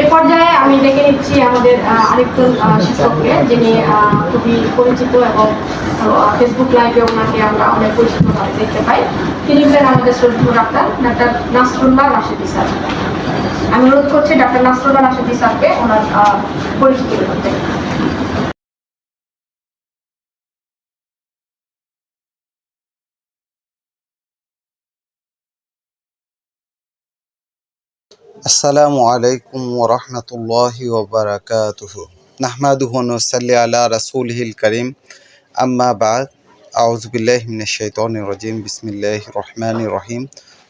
এ পর্যায়ে আমি ডেকে নিচ্ছি আমাদের আরেকজন শিক্ষককে যিনি খুবই পরিচিত এবং ফেসবুক লাইভে ওনাকে আমরা অনেক পরিচিতভাবে দেখতে পাই। তিনি হলেন আমাদের শ্রদ্ধেয় doctor doctor Nasrullah Rashdi sir আমি অনুরোধ করছি ডাক্তার নাসরুল্লাহ রাশেদি স্যারকে ওনার পরিচিত পরিচিতি করতে। আসসালামু আলাইকুম ওরহমতুল্লাহি ওবরাকাতুহ। নাহমাদুহু নুসাল্লি আলা রাসূলিহিল কারীম। আম্মা বাদ, আউযু বিল্লাহি মিনাশ শাইতানির রাজিম। বিসমিল্লাহির রহমানির রহিম।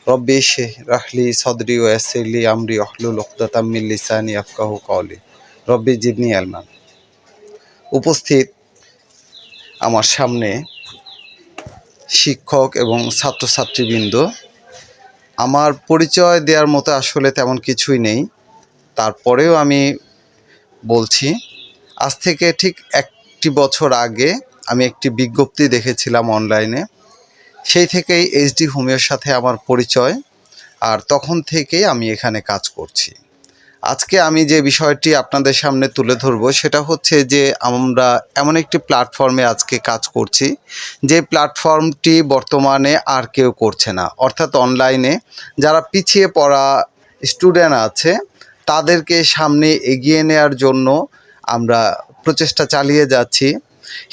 রব্বি ইশরাহ লি সাদরি লি আমরি। ওয়াহলুল উকদাতাম মিন লিসানি ইয়াফকাহু কওলি। রব্বি জিদনি ইলমা উপস্থিত আমার সামনে শিক্ষক এবং ছাত্রছাত্রীবৃন্দ আমার পরিচয় দেওয়ার মতো আসলে তেমন কিছুই নেই। তারপরেও আমি বলছি, আজ থেকে ঠিক একটি বছর আগে আমি একটি বিজ্ঞপ্তি দেখেছিলাম অনলাইনে। সেই থেকেই এইচডি হোমিওর সাথে আমার পরিচয়, আর তখন থেকেই আমি এখানে কাজ করছি। আজকে আমি যে বিষয়টি আপনাদের সামনে তুলে ধরবো, সেটা হচ্ছে যে আমরা এমন একটি প্ল্যাটফর্মে আজকে কাজ করছি, যে প্ল্যাটফর্মটি বর্তমানে আর কেউ করছে না। অর্থাৎ অনলাইনে যারা পিছিয়ে পড়া স্টুডেন্ট আছে, তাদেরকে সামনে এগিয়ে নেওয়ার জন্য আমরা প্রচেষ্টা চালিয়ে যাচ্ছি।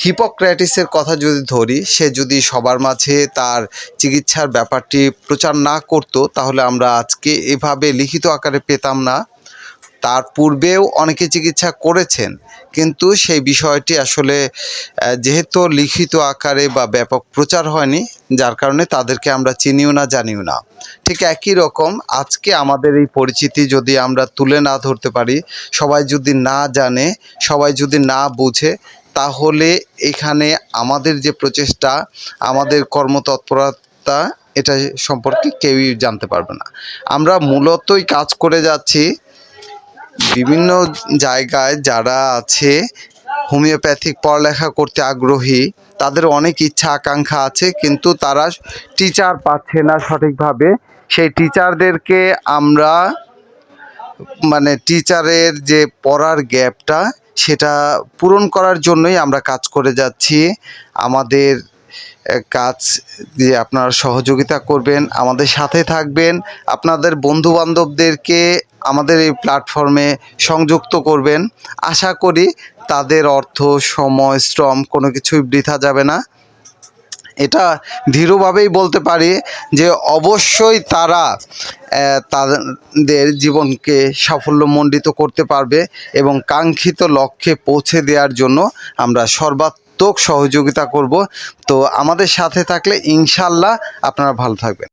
হিপোক্র্যাটিসের কথা যদি ধরি, সে যদি সবার মাঝে তার চিকিৎসার ব্যাপারটি প্রচার না করতো, তাহলে আমরা আজকে এভাবে লিখিত আকারে পেতাম না। তার পূর্বেও অনেকে চিকিৎসা করেছেন, কিন্তু সেই বিষয়টি আসলে যেহেতু লিখিত আকারে বা ব্যাপক প্রচার হয়নি, যার কারণে তাদেরকে আমরা চিনিও না, জানিও না। ঠিক একই রকম আজকে আমাদের এই পরিচিতি যদি আমরা তুলে না ধরতে পারি, সবাই যদি না জানে, সবাই যদি না বুঝে, তাহলে এখানে আমাদের যে প্রচেষ্টা, আমাদের কর্মতৎপরতা, এটা সম্পর্কে কেউই জানতে পারবে না। আমরা মূলতই কাজ করে যাচ্ছি বিভিন্ন জায়গায় যারা আছে, হোমিওপ্যাথিক পড়ালেখা করতে আগ্রহী, তাদের অনেক ইচ্ছা, আকাঙ্ক্ষা আছে, কিন্তু তারা টিচার পাচ্ছে না সঠিকভাবে। সেই টিচারদেরকে আমরা মানে টিচারের যে পড়ার গ্যাপটা সেটা পূরণ করার জন্যই আমরা কাজ করে যাচ্ছি। আমাদের কাজ দিয়ে আপনারা সহযোগিতা করবেন, আমাদের সাথে থাকবেন, আপনাদের বন্ধু বান্ধবদেরকে আমাদের এই প্ল্যাটফর্মে সংযুক্ত করবেন। আশা করি তাদের অর্থ, সময়, শ্রম কোনো কিছুই বৃথা যাবে না। এটা দৃঢ়ভাবেই বলতে পারি যে অবশ্যই তারা তাদের জীবনকে সাফল্যমণ্ডিত করতে পারবে এবং কাঙ্ক্ষিত লক্ষ্যে পৌঁছে দেওয়ার জন্য আমরা সর্বাত্মক সহযোগিতা করব। তো আমাদের সাথে থাকলে ইনশাল্লাহ আপনারা ভালো থাকবেন।